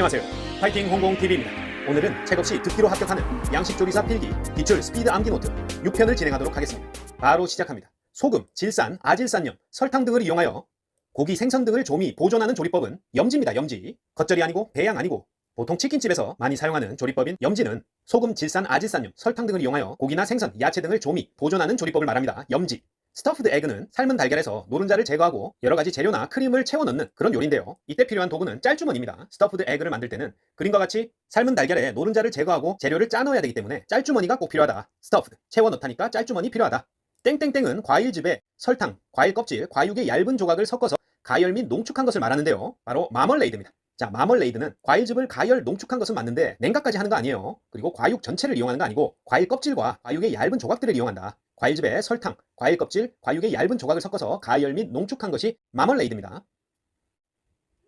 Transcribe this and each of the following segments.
안녕하세요. 파이팅 홍공TV입니다. 오늘은 책없이 듣기로 합격하는 양식조리사 필기 기출 스피드 암기 노트 6편을 진행하도록 하겠습니다. 바로 시작합니다. 소금, 질산, 아질산염, 설탕 등을 이용하여 고기, 생선 등을 조미, 보존하는 조리법은 염지입니다. 염지. 겉절이 아니고 배양 아니고 보통 치킨집에서 많이 사용하는 조리법인 염지는 소금, 질산, 아질산염, 설탕 등을 이용하여 고기나 생선, 야채 등을 조미, 보존하는 조리법을 말합니다. 염지. 스터프드 에그는 삶은 달걀에서 노른자를 제거하고 여러 가지 재료나 크림을 채워 넣는 그런 요리인데요. 이때 필요한 도구는 짤주머니입니다. 스터프드 에그를 만들 때는 그림과 같이 삶은 달걀에 노른자를 제거하고 재료를 짜 넣어야 되기 때문에 짤주머니가 꼭 필요하다. 스터프드 채워 넣다니까 짤주머니 필요하다. 땡땡땡은 과일즙에 설탕, 과일 껍질, 과육의 얇은 조각을 섞어서 가열 및 농축한 것을 말하는데요. 바로 마멀레이드입니다. 자, 마멀레이드는 과일즙을 가열 농축한 것은 맞는데 냉각까지 하는 거 아니에요. 그리고 과육 전체를 이용하는 거 아니고 과일 껍질과 과육의 얇은 조각들을 이용한다. 과일즙에 설탕, 과일 껍질, 과육의 얇은 조각을 섞어서 가열 및 농축한 것이 마멀레이드입니다.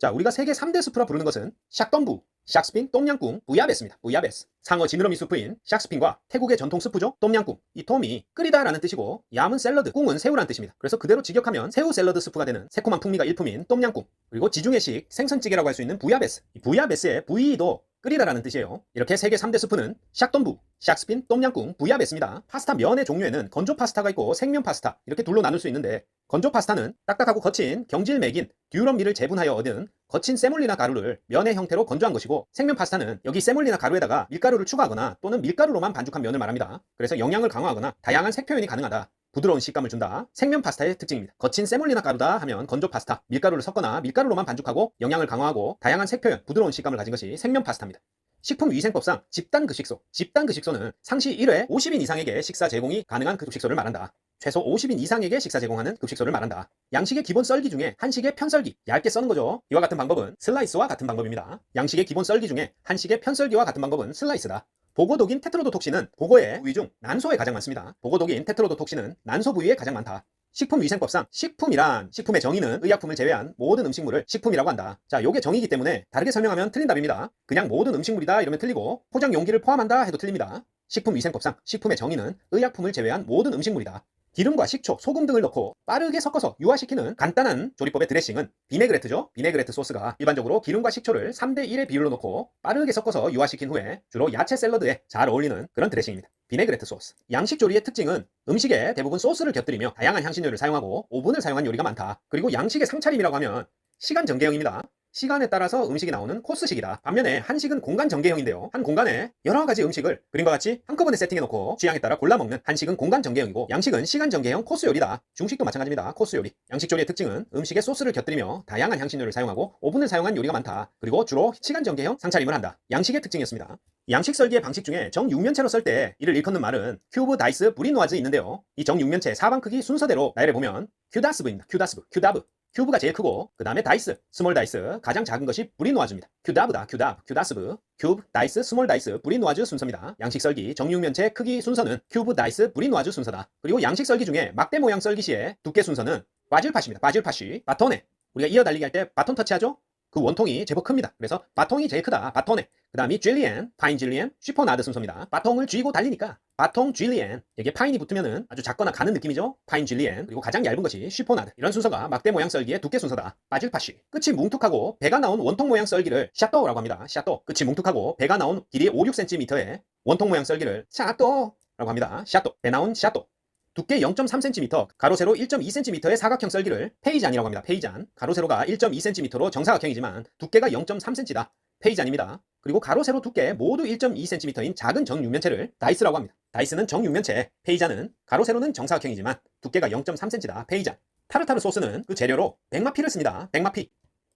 자, 우리가 세계 3대 수프라 부르는 것은 샥덤부, 샥스핀, 똠양꿍, 부야베스입니다. 부야베스. 상어 지느러미 수프인 샥스핀과 태국의 전통 수프죠. 똠양꿍. 이 톰이 끓이다라는 뜻이고 얌은 샐러드, 꿍은 새우라는 뜻입니다. 그래서 그대로 직역하면 새우 샐러드 스프가 되는 새콤한 풍미가 일품인 똠양꿍. 그리고 지중해식 생선찌개라고 할 수 있는 부야베스. 이 부야베스의 부이도 끓이다라는 뜻이에요. 이렇게 세계 3대 스프는 샥돈부, 샥스핀, 똠양꿍, 부야베스입니다. 파스타 면의 종류에는 건조 파스타가 있고 생면 파스타 이렇게 둘로 나눌 수 있는데 건조 파스타는 딱딱하고 거친 경질 맥인 듀럼 밀을 재분하여 얻은 거친 세몰리나 가루를 면의 형태로 건조한 것이고 생면 파스타는 여기 세몰리나 가루에다가 밀가루를 추가하거나 또는 밀가루로만 반죽한 면을 말합니다. 그래서 영양을 강화하거나 다양한 색 표현이 가능하다. 부드러운 식감을 준다. 생면 파스타의 특징입니다. 거친 세몰리나 가루다 하면 건조 파스타, 밀가루를 섞거나 밀가루로만 반죽하고 영양을 강화하고 다양한 색 표현, 부드러운 식감을 가진 것이 생면 파스타입니다. 식품위생법상 집단급식소, 집단급식소는 상시 1회 50인 이상에게 식사 제공이 가능한 그 급식소를 말한다. 최소 50인 이상에게 식사 제공하는 급식소를 말한다. 양식의 기본 썰기 중에 한식의 편썰기, 얇게 써는 거죠. 이와 같은 방법은 슬라이스와 같은 방법입니다. 양식의 기본 썰기 중에 한식의 편썰기와 같은 방법은 슬라이스다. 보고독인 테트로도톡신은 보고의 부위 중 난소에 가장 많습니다. 보고독인 테트로도톡신은 난소 부위에 가장 많다. 식품위생법상 식품이란 식품의 정의는 의약품을 제외한 모든 음식물을 식품이라고 한다. 자, 요게 정의이기 때문에 다르게 설명하면 틀린 답입니다. 그냥 모든 음식물이다 이러면 틀리고 포장 용기를 포함한다 해도 틀립니다. 식품위생법상 식품의 정의는 의약품을 제외한 모든 음식물이다. 기름과 식초, 소금 등을 넣고 빠르게 섞어서 유화시키는 간단한 조리법의 드레싱은 비네그레트죠. 비네그레트 소스가 일반적으로 기름과 식초를 3대 1의 비율로 넣고 빠르게 섞어서 유화시킨 후에 주로 야채 샐러드에 잘 어울리는 그런 드레싱입니다. 비네그레트 소스. 양식 조리의 특징은 음식에 대부분 소스를 곁들이며 다양한 향신료를 사용하고 오븐을 사용한 요리가 많다. 그리고 양식의 상차림이라고 하면 시간 전개형입니다. 시간에 따라서 음식이 나오는 코스식이다. 반면에 한식은 공간 전개형인데요. 한 공간에 여러 가지 음식을 그림과 같이 한꺼번에 세팅해놓고 취향에 따라 골라 먹는 한식은 공간 전개형이고 양식은 시간 전개형 코스 요리다. 중식도 마찬가지입니다. 코스 요리. 양식 조리의 특징은 음식에 소스를 곁들이며 다양한 향신료를 사용하고 오븐을 사용한 요리가 많다. 그리고 주로 시간 전개형 상차림을 한다. 양식의 특징이었습니다. 양식 설계의 방식 중에 정육면체로 썰 때 이를 일컫는 말은 큐브, 다이스, 브리노아즈 있는데요. 이 정육면체 사방 크기 순서대로 나열해 보면 큐다스브입니다. 큐다스브, 큐다브. 큐브가 제일 크고 그 다음에 다이스, 스몰 다이스 가장 작은 것이 브리노아즈입니다. 큐다브다, 큐다브, 큐다스브, 큐브, 다이스, 스몰 다이스, 브리노아즈 순서입니다. 양식 썰기 정육면체 크기 순서는 큐브, 다이스, 브리노아즈 순서다. 그리고 양식 썰기 중에 막대 모양 썰기 시에 두께 순서는 바질팟입니다. 바질팟이 바톤에 우리가 이어 달리기 할 때 바톤 터치하죠? 그 원통이 제법 큽니다. 그래서 바통이 제일 크다. 바톤에. 그 다음이 줄리엔, 파인 줄리엔, 슈퍼나드 순서입니다. 바통을 쥐고 달리니까 바통 줄리엔. 여기에 파인이 붙으면은 아주 작거나 가는 느낌이죠. 파인 줄리엔. 그리고 가장 얇은 것이 슈퍼나드. 이런 순서가 막대 모양 썰기의 두께 순서다. 바질파쉬. 끝이 뭉툭하고 배가 나온 원통 모양 썰기를 샤또라고 합니다. 샤또. 끝이 뭉툭하고 배가 나온 길이 5, 6cm의 원통 모양 썰기를 샤또라고 합니다. 샤또. 배 나온 샤또. 두께 0.3cm, 가로 세로 1.2cm의 사각형 썰기를 페이잔이라고 합니다. 페이잔. 가로 세로가 1.2cm로 정사각형이지만 두께가 0.3cm다. 페이잔입니다. 그리고 가로 세로 두께 모두 1.2cm인 작은 정육면체를 다이스라고 합니다. 다이스는 정육면체, 페이잔은 가로 세로는 정사각형이지만 두께가 0.3cm다. 페이잔. 타르타르 소스는 그 재료로 백마피를 씁니다. 백마피.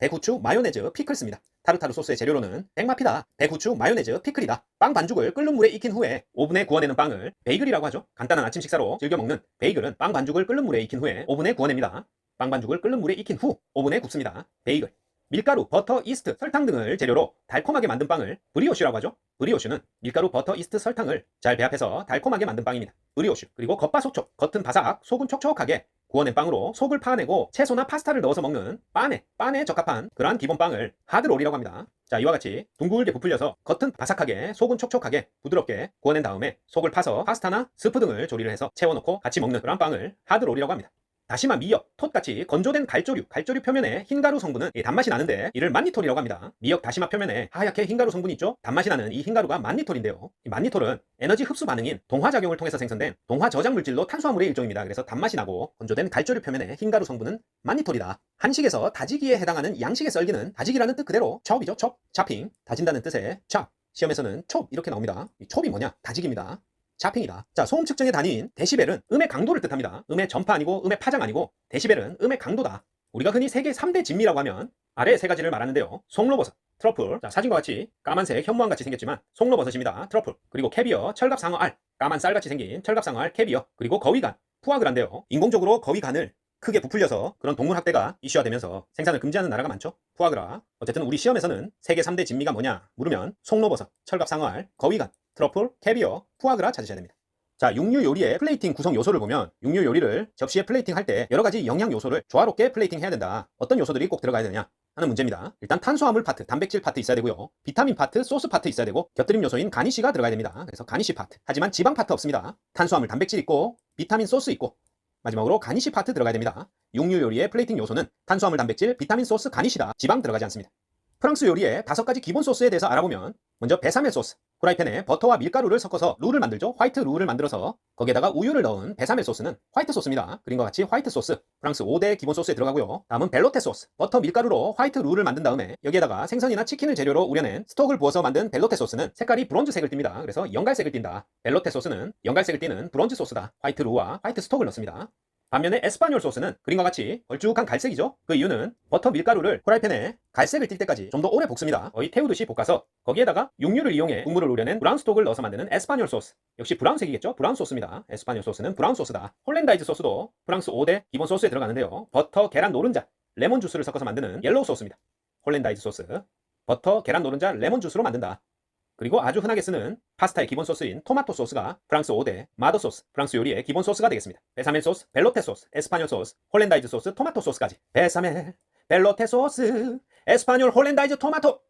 백후추, 마요네즈, 피클습니다. 타르타르 소스의 재료로는 백마피다, 백후추, 마요네즈, 피클이다. 빵 반죽을 끓는 물에 익힌 후에 오븐에 구워내는 빵을 베이글이라고 하죠. 간단한 아침 식사로 즐겨 먹는 베이글은 빵 반죽을 끓는 물에 익힌 후에 오븐에 구워냅니다. 빵 반죽을 끓는 물에 익힌 후 오븐에 굽습니다. 베이글. 밀가루, 버터, 이스트, 설탕 등을 재료로 달콤하게 만든 빵을 브리오슈라고 하죠. 브리오슈는 밀가루, 버터, 이스트, 설탕을 잘 배합해서 달콤하게 만든 빵입니다. 브리오슈. 그리고 겉바속촉, 겉은 바삭, 속은 촉촉하게 구워낸 빵으로 속을 파내고 채소나 파스타를 넣어서 먹는 빵에, 빵에 적합한 그러한 기본 빵을 하드롤이라고 합니다. 자, 이와 같이 둥글게 부풀려서 겉은 바삭하게, 속은 촉촉하게, 부드럽게 구워낸 다음에 속을 파서 파스타나 스프 등을 조리를 해서 채워놓고 같이 먹는 그러한 빵을 하드롤이라고 합니다. 다시마, 미역, 톳같이 건조된 갈조류, 갈조류 표면에 흰가루 성분은 이 단맛이 나는데 이를 만니톨이라고 합니다. 미역, 다시마 표면에 하얗게 흰가루 성분이 있죠? 단맛이 나는 이 흰가루가 만니톨인데요. 이 만니톨은 에너지 흡수 반응인 동화작용을 통해서 생성된 동화 저장 물질로 탄수화물의 일종입니다. 그래서 단맛이 나고 건조된 갈조류 표면에 흰가루 성분은 만니톨이다. 한식에서 다지기에 해당하는 양식의 썰기는 다지기라는 뜻 그대로 첩이죠. 첩, 차핑, 다진다는 뜻의 찹. 시험에서는 촉 이렇게 나옵니다. 이 촉이 뭐냐? 다지기입니다. 자핑이다. 자, 소음 측정의 단위인 데시벨은 음의 강도를 뜻합니다. 음의 전파 아니고 음의 파장 아니고 데시벨은 음의 강도다. 우리가 흔히 세계 3대 진미라고 하면 아래 세 가지를 말하는데요. 송로버섯, 트러플. 자, 사진과 같이 까만색 현무암 같이 생겼지만 송로버섯입니다. 트러플. 그리고 캐비어, 철갑상어 알. 까만 쌀같이 생긴 철갑상어 알 캐비어. 그리고 거위간, 푸아그란데요. 인공적으로 거위간을 크게 부풀려서 그런 동물 학대가 이슈화되면서 생산을 금지하는 나라가 많죠. 푸아그라. 어쨌든 우리 시험에서는 세계 3대 진미가 뭐냐 물으면 송로버섯, 철갑상어알, 거위간, 트러플, 캐비어, 푸아그라 찾으셔야 됩니다. 자, 육류 요리의 플레이팅 구성 요소를 보면 육류 요리를 접시에 플레이팅 할 때 여러 가지 영양 요소를 조화롭게 플레이팅 해야 된다. 어떤 요소들이 꼭 들어가야 되냐 하는 문제입니다. 일단 탄수화물 파트, 단백질 파트 있어야 되고요. 비타민 파트, 소스 파트 있어야 되고 곁들임 요소인 가니쉬가 들어가야 됩니다. 그래서 가니쉬 파트. 하지만 지방 파트 없습니다. 탄수화물, 단백질 있고 비타민 소스 있고 마지막으로 가니쉬 파트 들어가야 됩니다. 육류 요리의 플레이팅 요소는 탄수화물, 단백질, 비타민 소스, 가니쉬다. 지방 들어가지 않습니다. 프랑스 요리의 다섯 가지 기본 소스에 대해서 알아보면 먼저 베사멜 소스. 프라이팬에 버터와 밀가루를 섞어서 룰을 만들죠. 화이트 룰을 만들어서 거기에다가 우유를 넣은 베사멜 소스는 화이트 소스입니다. 그림과 같이 화이트 소스. 프랑스 5대 기본 소스에 들어가고요. 다음은 벨로테 소스. 버터 밀가루로 화이트 룰을 만든 다음에 여기에다가 생선이나 치킨을 재료로 우려낸 스톡을 부어서 만든 벨로테 소스는 색깔이 브론즈색을 띱니다. 그래서 연갈색을 띈다. 벨로테 소스는 연갈색을 띠는 브론즈 소스다. 화이트 루와 화이트 스톡을 넣습니다. 반면에 에스파뇰 소스는 그림과 같이 걸쭉한 갈색이죠. 그 이유는 버터 밀가루를 프라이팬에 갈색을 띌 때까지 좀 더 오래 볶습니다. 거의 태우듯이 볶아서 거기에다가 육류를 이용해 국물을 우려낸 브라운 스톡을 넣어서 만드는 에스파뇰 소스. 역시 브라운색이겠죠? 브라운 소스입니다. 에스파뇰 소스는 브라운 소스다. 홀랜다이즈 소스도 프랑스 5대 기본 소스에 들어가는데요. 버터, 계란 노른자, 레몬 주스를 섞어서 만드는 옐로우 소스입니다. 홀랜다이즈 소스. 버터, 계란 노른자, 레몬 주스로 만든다. 그리고 아주 흔하게 쓰는 파스타의 기본 소스인 토마토 소스가 프랑스 5대 마더 소스, 프랑스 요리의 기본 소스가 되겠습니다. 베사멜 소스, 벨로테 소스, 에스파뇰 소스, 홀랜다이즈 소스, 토마토 소스까지. 베사멜, 벨로테 소스, 에스파뇰, 홀랜다이즈 토마토.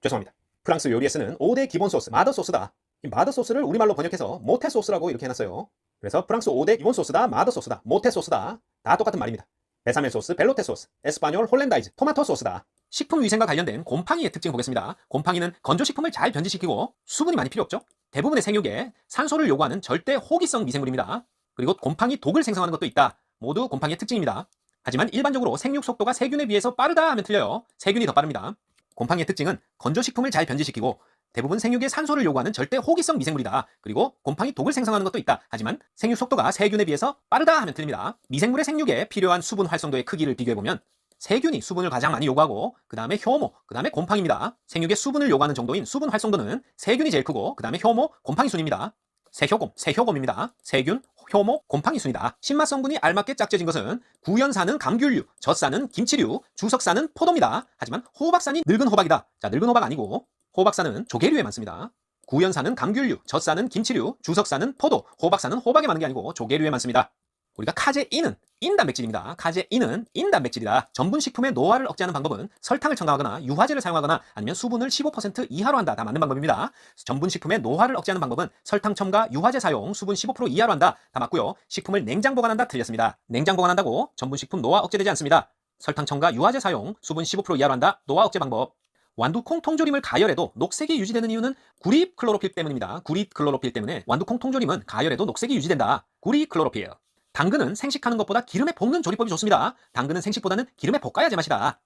죄송합니다. 프랑스 요리에 쓰는 5대 기본 소스, 마더 소스다. 이 마더 소스를 우리말로 번역해서 모테 소스라고 이렇게 해놨어요. 그래서 프랑스 5대 기본 소스다, 마더 소스다, 모테 소스다. 다 똑같은 말입니다. 베사멜 소스, 벨로테 소스, 에스파뇰, 홀랜다이즈, 토마토 소스다. 식품 위생과 관련된 곰팡이의 특징 보겠습니다. 곰팡이는 건조식품을 잘 변질시키고 수분이 많이 필요 없죠. 대부분의 생육에 산소를 요구하는 절대 호기성 미생물입니다. 그리고 곰팡이 독을 생성하는 것도 있다. 모두 곰팡이의 특징입니다. 하지만 일반적으로 생육 속도가 세균에 비해서 빠르다 하면 틀려요. 세균이 더 빠릅니다. 곰팡이의 특징은 건조식품을 잘 변질시키고 대부분 생육에 산소를 요구하는 절대 호기성 미생물이다. 그리고 곰팡이 독을 생성하는 것도 있다. 하지만 생육 속도가 세균에 비해서 빠르다 하면 틀립니다. 미생물의 생육에 필요한 수분 활성도의 크기를 비교해보면 세균이 수분을 가장 많이 요구하고 그 다음에 효모, 그 다음에 곰팡입니다. 생육에 수분을 요구하는 정도인 수분 활성도는 세균이 제일 크고 그 다음에 효모, 곰팡이 순입니다. 세효곰, 세효곰입니다. 세균, 효모, 곰팡이 순이다. 신맛 성분이 알맞게 짝져진 것은 구연산은 감귤류, 젖산은 김치류, 주석산은 포도입니다. 하지만 호박산이 늙은 호박이다. 자, 늙은 호박 아니고 호박산은 조개류에 많습니다. 구연산은 감귤류, 젖산은 김치류, 주석산은 포도, 호박산은 호박에 많은 게 아니고 조개류에 많습니다. 우리가 카제인은 인단백질입니다. 카제인은 인단백질이다. 전분식품의 노화를 억제하는 방법은 설탕을 첨가하거나 유화제를 사용하거나 아니면 수분을 15% 이하로 한다. 다 맞는 방법입니다. 전분식품의 노화를 억제하는 방법은 설탕 첨가, 유화제 사용, 수분 15% 이하로 한다. 다 맞고요. 식품을 냉장 보관한다. 틀렸습니다. 냉장 보관한다고 전분식품 노화 억제되지 않습니다. 설탕 첨가, 유화제 사용, 수분 15% 이하로 한다. 노화 억제 방법. 완두콩 통조림을 가열해도 녹색이 유지되는 이유는 구립 클로로필 때문입니다. 구립 클로로필 때문에 완두콩 통조림은 가열해도 녹색이 유지된다. 구립 클로로필. 당근은 생식하는 것보다 기름에 볶는 조리법이 좋습니다. 당근은 생식보다는 기름에 볶아야 제맛이다.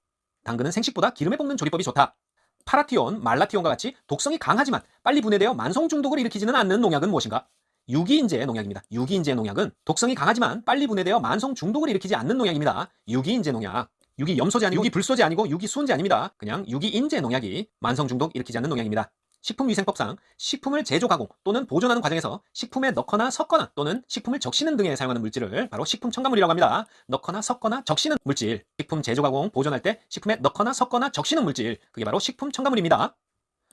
당근은 생식보다 기름에 볶는 조리법이 좋다. 파라티온, 말라티온과 같이 독성이 강하지만 빨리 분해되어 만성 중독을 일으키지는 않는 농약은 무엇인가? 유기인제 농약입니다. 유기인제 농약은 독성이 강하지만 빨리 분해되어 만성 중독을 일으키지 않는 농약입니다. 유기인제 농약. 유기 염소제 아니고 유기 불소제 아니고 유기 수은제 아닙니다. 그냥 유기인제 농약이 만성 중독 일으키지 않는 농약입니다. 식품위생법상 식품을 제조 가공 또는 보존하는 과정에서 식품에 넣거나 섞거나 또는 식품을 적시는 등에 사용하는 물질을 바로 식품 첨가물이라고 합니다. 넣거나 섞거나 적시는 물질, 식품 제조 가공 보존할 때 식품에 넣거나 섞거나 적시는 물질, 그게 바로 식품 첨가물입니다.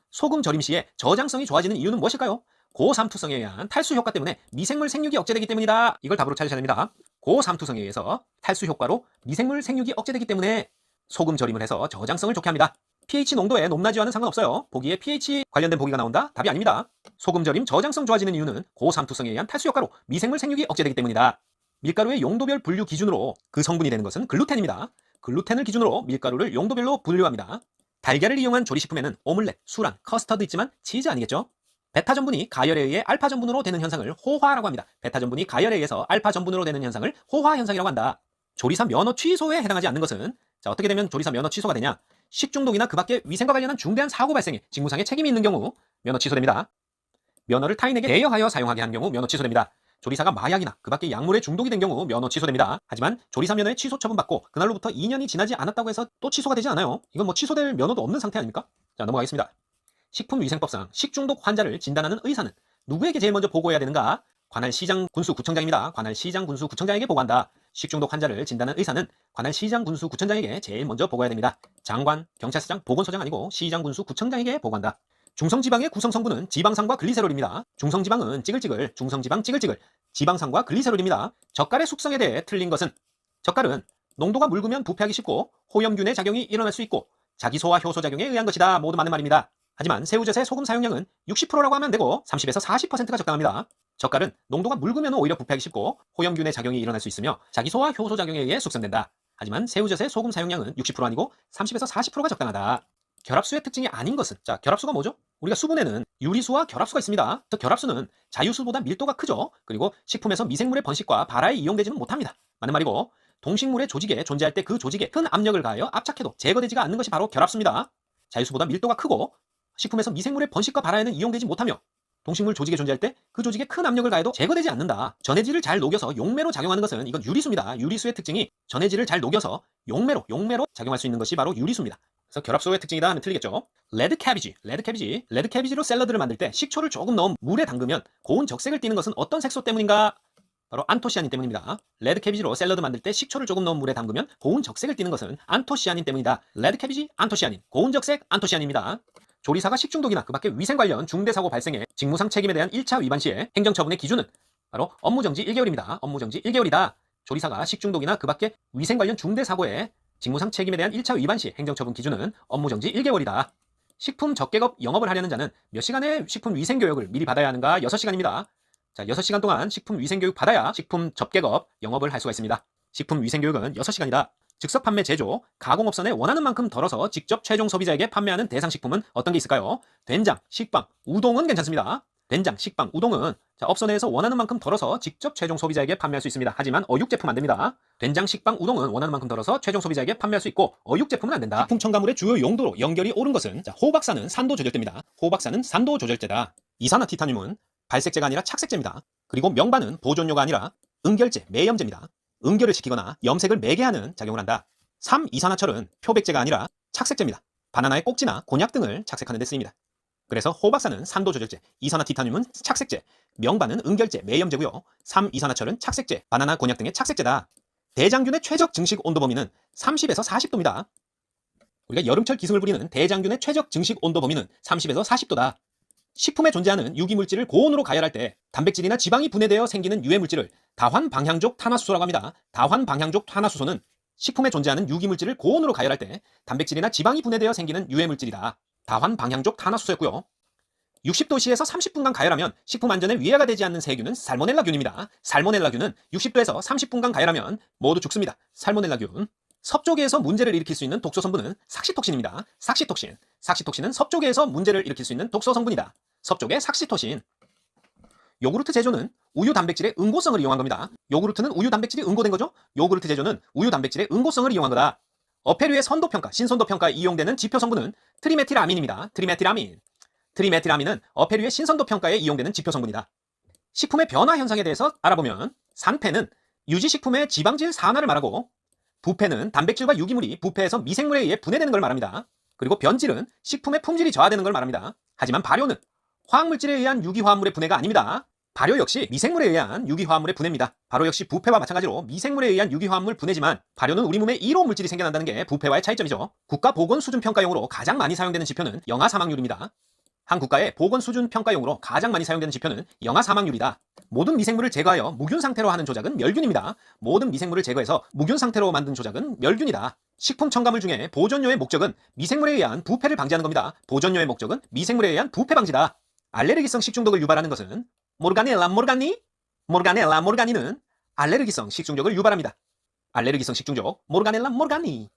소금 절임 시에 저장성이 좋아지는 이유는 무엇일까요? 고삼투성에 의한 탈수 효과 때문에 미생물 생육이 억제되기 때문이다. 이걸 답으로 찾으셔야 됩니다. 고삼투성에 의해서 탈수 효과로 미생물 생육이 억제되기 때문에 소금 절임을 해서 저장성을 좋게 합니다. pH 농도에 높낮이와는 상관없어요. 보기에 pH 관련된 보기가 나온다? 답이 아닙니다. 소금 절임 저장성 좋아지는 이유는 고삼투성에 의한 탈수 효과로 미생물 생육이 억제되기 때문이다. 밀가루의 용도별 분류 기준으로 그 성분이 되는 것은 글루텐입니다. 글루텐을 기준으로 밀가루를 용도별로 분류합니다. 달걀을 이용한 조리식품에는 오믈렛, 수란, 커스터드 있지만 치즈 아니겠죠? 베타 전분이 가열에 의해 알파 전분으로 되는 현상을 호화라고 합니다. 베타 전분이 가열에 의해서 알파 전분으로 되는 현상을 호화 현상이라고 한다. 조리사 면허 취소에 해당하지 않는 것은 자 어떻게 되면 조리사 면허 취소가 되냐? 식중독이나 그 밖에 위생과 관련한 중대한 사고 발생에 직무상의 책임이 있는 경우 면허 취소됩니다. 면허를 타인에게 대여하여 사용하게 한 경우 면허 취소됩니다. 조리사가 마약이나 그 밖의 약물에 중독이 된 경우 면허 취소됩니다. 하지만 조리사 면허의 취소 처분받고 그날로부터 2년이 지나지 않았다고 해서 또 취소가 되지 않아요. 이건 뭐 취소될 면허도 없는 상태 아닙니까? 자 넘어가겠습니다. 식품위생법상 식중독 환자를 진단하는 의사는 누구에게 제일 먼저 보고해야 되는가? 관할 시장 군수 구청장입니다. 관할 시장 군수 구청장에게 보고한다. 식중독 환자를 진단하는 의사는 관할 시장 군수 구청장에게 제일 먼저 보고해야 됩니다. 장관, 경찰서장, 보건소장 아니고 시장 군수 구청장에게 보고한다. 중성지방의 구성 성분은 지방산과 글리세롤입니다. 중성지방은 찌글찌글, 중성지방 찌글찌글, 지방산과 글리세롤입니다. 젓갈의 숙성에 대해 틀린 것은 젓갈은 농도가 묽으면 부패하기 쉽고 호염균의 작용이 일어날 수 있고 자기소화 효소 작용에 의한 것이다. 모두 맞는 말입니다. 하지만 새우젓의 소금 사용량은 60%라고 하면 되고 30에서 40%가 적당합니다. 젓갈은 농도가 묽으면 오히려 부패하기 쉽고 호염균의 작용이 일어날 수 있으며 자기소화 효소 작용에 의해 숙성된다. 하지만 새우젓의 소금 사용량은 60% 아니고 30에서 40%가 적당하다. 결합수의 특징이 아닌 것은 자 결합수가 뭐죠? 우리가 수분에는 유리수와 결합수가 있습니다. 그 결합수는 자유수보다 밀도가 크죠. 그리고 식품에서 미생물의 번식과 발화에 이용되지는 못합니다. 맞는 말이고 동식물의 조직에 존재할 때 그 조직에 큰 압력을 가하여 압착해도 제거되지가 않는 것이 바로 결합수입니다. 자유수보다 밀도가 크고 식품에서 미생물의 번식과 발화에는 이용되지 못하며 동식물 조직에 존재할 때 그 조직에 큰 압력을 가해도 제거되지 않는다. 전해질을 잘 녹여서 용매로 작용하는 것은 이건 유리수입니다. 유리수의 특징이 전해질을 잘 녹여서 용매로 용매로 작용할 수 있는 것이 바로 유리수입니다. 그래서 결합소의 특징이다 하면 틀리겠죠. 레드 캐비지, 레드 캐비지, 레드 캐비지로 샐러드를 만들 때 식초를 조금 넣은 물에 담그면 고운 적색을 띠는 것은 어떤 색소 때문인가? 바로 안토시아닌 때문입니다. 레드 캐비지로 샐러드 만들 때 식초를 조금 넣은 물에 담그면 고운 적색을 띠는 것은 안토시아닌 때문이다. 레드 캐비지, 안토시아닌, 고운 적색, 안토시아닌입니다. 조리사가 식중독이나 그 밖의 위생 관련 중대 사고 발생에 직무상 책임에 대한 1차 위반 시에 행정처분의 기준은 바로 업무정지 1개월입니다. 업무정지 1개월이다. 조리사가 식중독이나 그 밖의 위생 관련 중대 사고에 직무상 책임에 대한 1차 위반 시 행정처분 기준은 업무정지 1개월이다. 식품 적개업 영업을 하려는 자는 몇 시간의 식품 위생 교육을 미리 받아야 하는가? 6시간입니다. 자, 6시간 동안 식품 위생 교육 받아야 식품 접개업 영업을 할 수가 있습니다. 식품 위생 교육은 6시간이다. 즉석 판매 제조, 가공업선에 원하는 만큼 덜어서 직접 최종 소비자에게 판매하는 대상 식품은 어떤 게 있을까요? 된장, 식빵, 우동은 괜찮습니다. 된장, 식빵, 우동은 자, 업소 내에서 원하는 만큼 덜어서 직접 최종 소비자에게 판매할 수 있습니다. 하지만 어육 제품 안 됩니다. 된장, 식빵, 우동은 원하는 만큼 덜어서 최종 소비자에게 판매할 수 있고 어육 제품은 안 된다. 식품 첨가물의 주요 용도로 연결이 옳은 것은 자, 호박산은 산도 조절제입니다. 호박산은 산도 조절제다. 이산화티타늄은 발색제가 아니라 착색제입니다. 그리고 명반은 보존료가 아니라 응결제, 매염제입니다. 응결을 시키거나 염색을 매게 하는 작용을 한다. 3이산화철은 표백제가 아니라 착색제입니다. 바나나의 꼭지나 곤약 등을 착색하는 데 쓰입니다. 그래서 호박산은 산도 조절제, 이산화 티타늄은 착색제, 명반은 응결제, 매염제고요. 3이산화철은 착색제, 바나나, 곤약 등의 착색제다. 대장균의 최적 증식 온도 범위는 30에서 40도입니다. 우리가 여름철 기승을 부리는 대장균의 최적 증식 온도 범위는 30에서 40도다. 식품에 존재하는 유기물질을 고온으로 가열할 때 단백질이나 지방이 분해되어 생기는 유해물질을 다환방향족 탄화수소라고 합니다. 다환방향족 탄화수소는 식품에 존재하는 유기물질을 고온으로 가열할 때 단백질이나 지방이 분해되어 생기는 유해물질이다. 다환방향족 탄화수소였고요. 60도씨에서 30분간 가열하면 식품 안전에 위해가 되지 않는 세균은 살모넬라균입니다. 살모넬라균은 60도에서 30분간 가열하면 모두 죽습니다. 살모넬라균. 섭조계에서 문제를 일으킬 수 있는 독소 성분은 삭시톡신입니다. 삭시톡신. 삭시톡신은 섭조계에서 문제를 일으킬 수 있는 독소 성분이다. 섭조계 삭시토신. 요구르트 제조는 우유 단백질의 응고성을 이용한 겁니다. 요구르트는 우유 단백질이 응고된 거죠? 요구르트 제조는 우유 단백질의 응고성을 이용한 거다. 어패류의 선도 평가, 신선도 평가에 이용되는 지표 성분은 트리메틸아민입니다. 트리메틸아민. 트리메틸아민은 어패류의 신선도 평가에 이용되는 지표 성분이다. 식품의 변화 현상에 대해서 알아보면 산패는 유지식품의 지방질 산화를 말하고 부패는 단백질과 유기물이 부패해서 미생물에 의해 분해되는 걸 말합니다. 그리고 변질은 식품의 품질이 저하되는 걸 말합니다. 하지만 발효는 화학물질에 의한 유기화합물의 분해가 아닙니다. 발효 역시 미생물에 의한 유기화합물의 분해입니다. 발효 역시 부패와 마찬가지로 미생물에 의한 유기화합물 분해지만 발효는 우리 몸에 1호 물질이 생겨난다는 게 부패와의 차이점이죠. 국가보건수준평가용으로 가장 많이 사용되는 지표는 영아 사망률입니다. 한 국가의 보건수준평가용으로 가장 많이 사용되는 지표는 영아 사망률이다. 모든 미생물을 제거하여 무균 상태로 하는 조작은 멸균입니다. 모든 미생물을 제거해서 무균 상태로 만든 조작은 멸균이다. 식품 첨가물 중에 보존료의 목적은 미생물에 의한 부패를 방지하는 겁니다. 보존료의 목적은 미생물에 의한 부패 방지다. 알레르기성 식중독을 유발하는 것은 모르가넬라 모르가니? 모르가넬라 모르가니는 알레르기성 식중독을 유발합니다. 알레르기성 식중독 모르가넬라 모르가니.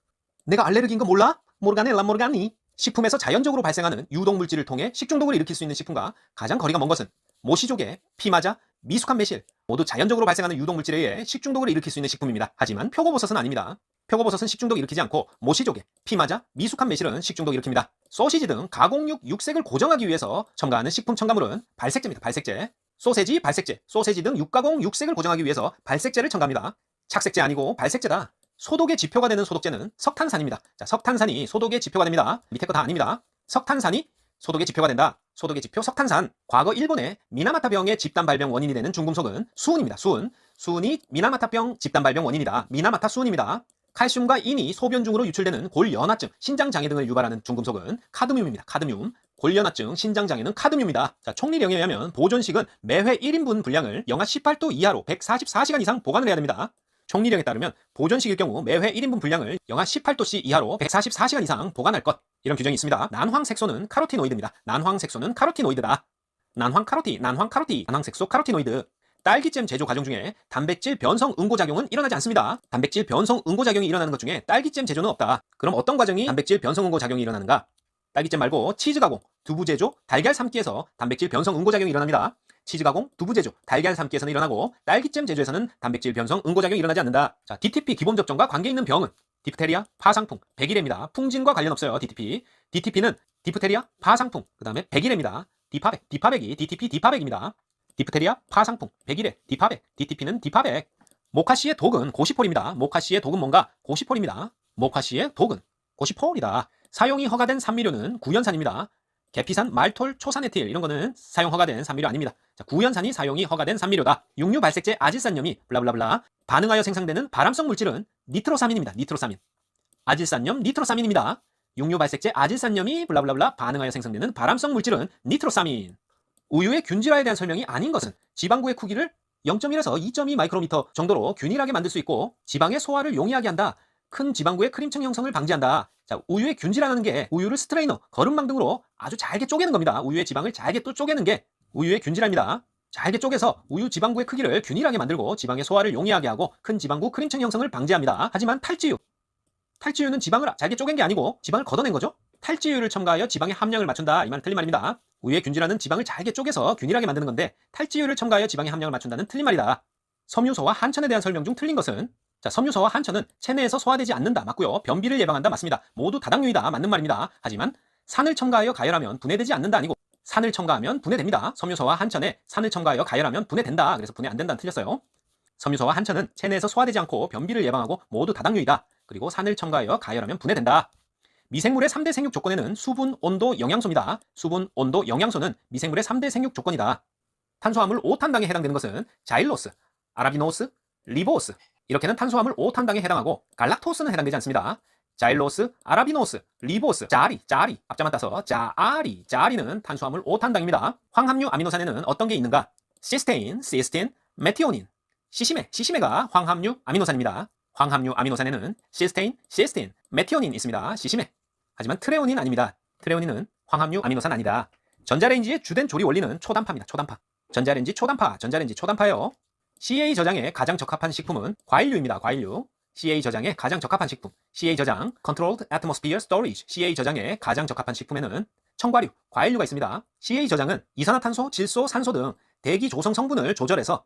내가 알레르기인 거 몰라? 모르가넬라 모르가니. 식품에서 자연적으로 발생하는 유독 물질을 통해 식중독을 일으킬 수 있는 식품과 가장 거리가 먼 것은 모시조개, 피마자, 미숙한 매실 모두 자연적으로 발생하는 유독 물질에 의해 식중독을 일으킬 수 있는 식품입니다. 하지만 표고버섯은 아닙니다. 표고버섯은 식중독 일으키지 않고 모시조개, 피마자, 미숙한 매실은 식중독 일으킵니다. 소시지 등 가공육 육색을 고정하기 위해서 첨가하는 식품 첨가물은 발색제입니다. 발색제. 소세지, 발색제, 소세지 등 육가공 육색을 고정하기 위해서 발색제를 첨가합니다. 착색제 아니고 발색제다. 소독의 지표가 되는 소독제는 석탄산입니다. 자, 석탄산이 소독의 지표가 됩니다. 밑에 거 다 아닙니다. 석탄산이 소독의 지표가 된다. 소독의 지표 석탄산. 과거 일본의 미나마타병의 집단 발병 원인이 되는 중금속은 수은입니다. 수은. 수은이 미나마타병 집단 발병 원인이다. 미나마타 수은입니다. 칼슘과 인이 소변 중으로 유출되는 골연화증, 신장장애 등을 유발하는 중금속은 카드뮴입니다. 카드뮴. 골연화증, 신장장애는 카드뮴입니다. 자, 총리령에 의하면 보존식은 매회 1인분 분량을 영하 18도 이하로 144시간 이상 보관을 해야 됩니다. 총리령에 따르면 보존식일 경우 매회 1인분 분량을 영하 18도씨 이하로 144시간 이상 보관할 것. 이런 규정이 있습니다. 난황색소는 카로티노이드입니다. 난황색소는 카로티노이드다. 난황 카로티, 난황 카로티, 난황색소 카로티노이드. 딸기잼 제조 과정 중에 단백질 변성 응고작용은 일어나지 않습니다. 단백질 변성 응고작용이 일어나는 것 중에 딸기잼 제조는 없다. 그럼 어떤 과정이 단백질 변성 응고작용이 일어나는가? 딸기잼 말고 치즈 가공, 두부 제조, 달걀 삶기에서 단백질 변성 응고작용이 일어납니다. 치즈 가공, 두부 제조, 달걀 삶기에서는 일어나고 딸기잼 제조에서는 단백질 변성 응고작용이 일어나지 않는다. 자, DTP 기본 접종과 관계 있는 병은 디프테리아, 파상풍, 백일해입니다. 풍진과 관련 없어요. DTP. DTP는 디프테리아, 파상풍, 그 다음에 백일해입니다. 디파백, 디파백이 DTP, 디파백입니다. 디프테리아, 파상풍, 백일해, 디파백, DTP는 디파백. 모카씨의 독은 고시폴입니다. 모카씨의 독은 뭔가? 고시폴입니다. 모카씨의 독은 고시폴이다. 사용이 허가된 산미료는 구연산입니다. 계피산, 말톨, 초산에틸 이런 거는 사용 허가된 산미료 아닙니다. 자, 구연산이 사용이 허가된 산미료다. 육류 발색제 아질산염이 블라블라블라 반응하여 생성되는 발암성 물질은 니트로사민입니다. 니트로사민. 아질산염 니트로사민입니다. 육류 발색제 아질산염이 블라블라블라 반응하여 생성되는 발암성 물질은 니트로사민. 우유의 균질화에 대한 설명이 아닌 것은 지방구의 크기를 0.1에서 2.2 마이크로미터 정도로 균일하게 만들 수 있고 지방의 소화를 용이하게 한다. 큰 지방구의 크림층 형성을 방지한다. 자, 우유의 균질화라는 게 우유를 스트레이너, 거름망 등으로 아주 잘게 쪼개는 겁니다. 우유의 지방을 잘게 또 쪼개는 게 우유의 균질화입니다. 잘게 쪼개서 우유 지방구의 크기를 균일하게 만들고 지방의 소화를 용이하게 하고 큰 지방구 크림층 형성을 방지합니다. 하지만 탈지유. 탈지유는 지방을 잘게 쪼갠 게 아니고 지방을 걷어낸 거죠. 탈지유를 첨가하여 지방의 함량을 맞춘다. 이 말은 틀린 말입니다. 우유의 균질화는 지방을 잘게 쪼개서 균일하게 만드는 건데 탈지유를 첨가하여 지방의 함량을 맞춘다는 틀린 말이다. 섬유소와 한천에 대한 설명 중 틀린 것은 자, 섬유소와 한천은 체내에서 소화되지 않는다. 맞고요. 변비를 예방한다. 맞습니다. 모두 다당류이다. 맞는 말입니다. 하지만 산을 첨가하여 가열하면 분해되지 않는다 아니고 산을 첨가하면 분해됩니다. 섬유소와 한천에 산을 첨가하여 가열하면 분해된다. 그래서 분해 안 된다는 틀렸어요. 섬유소와 한천은 체내에서 소화되지 않고 변비를 예방하고 모두 다당류이다. 그리고 산을 첨가하여 가열하면 분해된다. 미생물의 3대 생육 조건에는 수분, 온도, 영양소입니다. 수분, 온도, 영양소는 미생물의 3대 생육 조건이다. 탄수화물 5탄당에 해당되는 것은 자일로스, 아라비노스, 리보스 이렇게는 탄수화물 5탄당에 해당하고 갈락토스는 해당되지 않습니다. 자일로스, 아라비노스, 리보스, 짜리, 짜리 앞자만 따서 짜아리, 짜리는 탄수화물 5탄당입니다. 황함유 아미노산에는 어떤 게 있는가? 시스테인, 시스틴, 메티오닌, 시시메, 시시메가 황함유 아미노산입니다. 황함유 아미노산에는 시스테인, 시스틴, 메티오닌 있습니다. 시시메. 하지만 트레오닌 아닙니다. 트레오닌은 황함유 아미노산 아니다. 전자레인지의 주된 조리 원리는 초단파입니다. 초단파. 전자레인지 초단파, 전자레인지 초단파요. CA 저장에 가장 적합한 식품은 과일류입니다. 과일류. CA 저장에 가장 적합한 식품. CA 저장, Controlled Atmosphere Storage. CA 저장에 가장 적합한 식품에는 청과류, 과일류가 있습니다. CA 저장은 이산화탄소, 질소, 산소 등 대기 조성 성분을 조절해서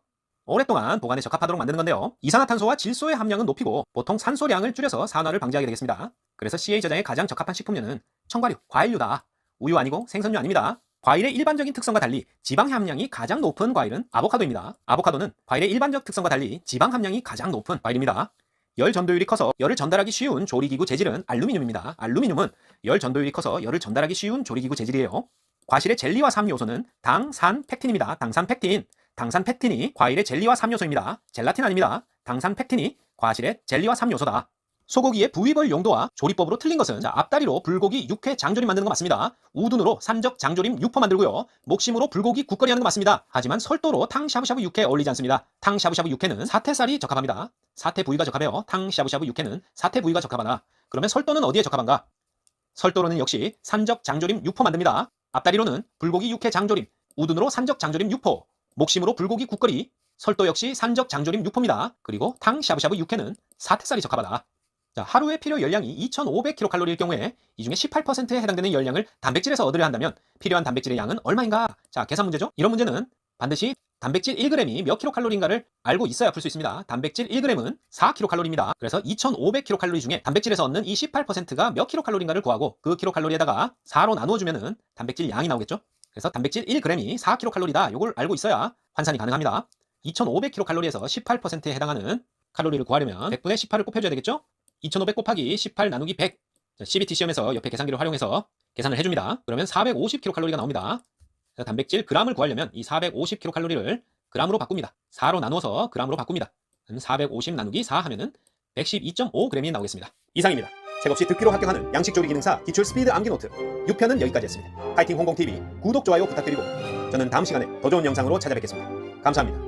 오랫동안 보관에 적합하도록 만드는 건데요. 이산화탄소와 질소의 함량은 높이고 보통 산소량을 줄여서 산화를 방지하게 되겠습니다. 그래서 CA 저장에 가장 적합한 식품류는 청과류, 과일류다. 우유 아니고 생선류 아닙니다. 과일의 일반적인 특성과 달리 지방 함량이 가장 높은 과일은 아보카도입니다. 아보카도는 과일의 일반적 특성과 달리 지방 함량이 가장 높은 과일입니다. 열 전도율이 커서 열을 전달하기 쉬운 조리기구 재질은 알루미늄입니다. 알루미늄은 열 전도율이 커서 열을 전달하기 쉬운 조리기구 재질이에요. 과실의 젤리와 삼 요소는 당, 산, 팩틴입니다. 당산 팩틴. 당산 팩틴이 과일의 젤리와 삼 요소입니다. 젤라틴 아닙니다. 당산 팩틴이 과실의 젤리와 삼 요소다. 소고기의 부위별 용도와 조리법으로 틀린 것은 자, 앞다리로 불고기 육회 장조림 만드는 거 맞습니다. 우둔으로 산적 장조림 육포 만들고요. 목심으로 불고기 국거리 하는 거 맞습니다. 하지만 설도로 탕 샤브샤브 육회 어울리지 않습니다. 탕 샤브샤브 육회는 사태살이 적합합니다. 사태 부위가 적합해요. 탕 샤브샤브 육회는 사태 부위가 적합하다. 그러면 설도는 어디에 적합한가? 설도로는 역시 산적 장조림 육포 만듭니다. 앞다리로는 불고기 육회 장조림, 우둔으로 산적 장조림 육포, 목심으로 불고기 국거리, 설도 역시 산적 장조림 육포입니다. 그리고 탕 샤브샤브 육회는 사태살이 적합하다. 자, 하루에 필요 열량이 2,500kcal일 경우에 이 중에 18%에 해당되는 열량을 단백질에서 얻으려 한다면 필요한 단백질의 양은 얼마인가? 자, 계산 문제죠. 이런 문제는 반드시 단백질 1g이 몇 킬로칼로리인가를 알고 있어야 풀 수 있습니다. 단백질 1g은 4킬로칼로리입니다. 그래서 2,500킬로칼로리 중에 단백질에서 얻는 이 18%가 몇 킬로칼로리인가를 구하고 그 킬로칼로리에다가 4로 나누어 주면은 단백질 양이 나오겠죠. 그래서 단백질 1g이 4킬로칼로리다. 이걸 알고 있어야 환산이 가능합니다. 2,500킬로칼로리에서 18%에 해당하는 칼로리를 구하려면 100분의 18을 곱해줘야 되겠죠? 2,500 곱하기 18 나누기 100. 자, CBT 시험에서 옆에 계산기를 활용해서 계산을 해줍니다. 그러면 450킬로칼로리가 나옵니다. 자, 단백질 g을 구하려면 이 450킬로칼로리를 g으로 바꿉니다. 4로 나누어서 g으로 바꿉니다. 그럼 450 나누기 4 하면은 112.5g이 나오겠습니다. 이상입니다. 책없이 듣기로 합격하는 양식조리 기능사 기출 스피드 암기 노트 6편은 여기까지 했습니다. 파이팅 홍콩TV 구독, 좋아요 부탁드리고 저는 다음 시간에 더 좋은 영상으로 찾아뵙겠습니다. 감사합니다.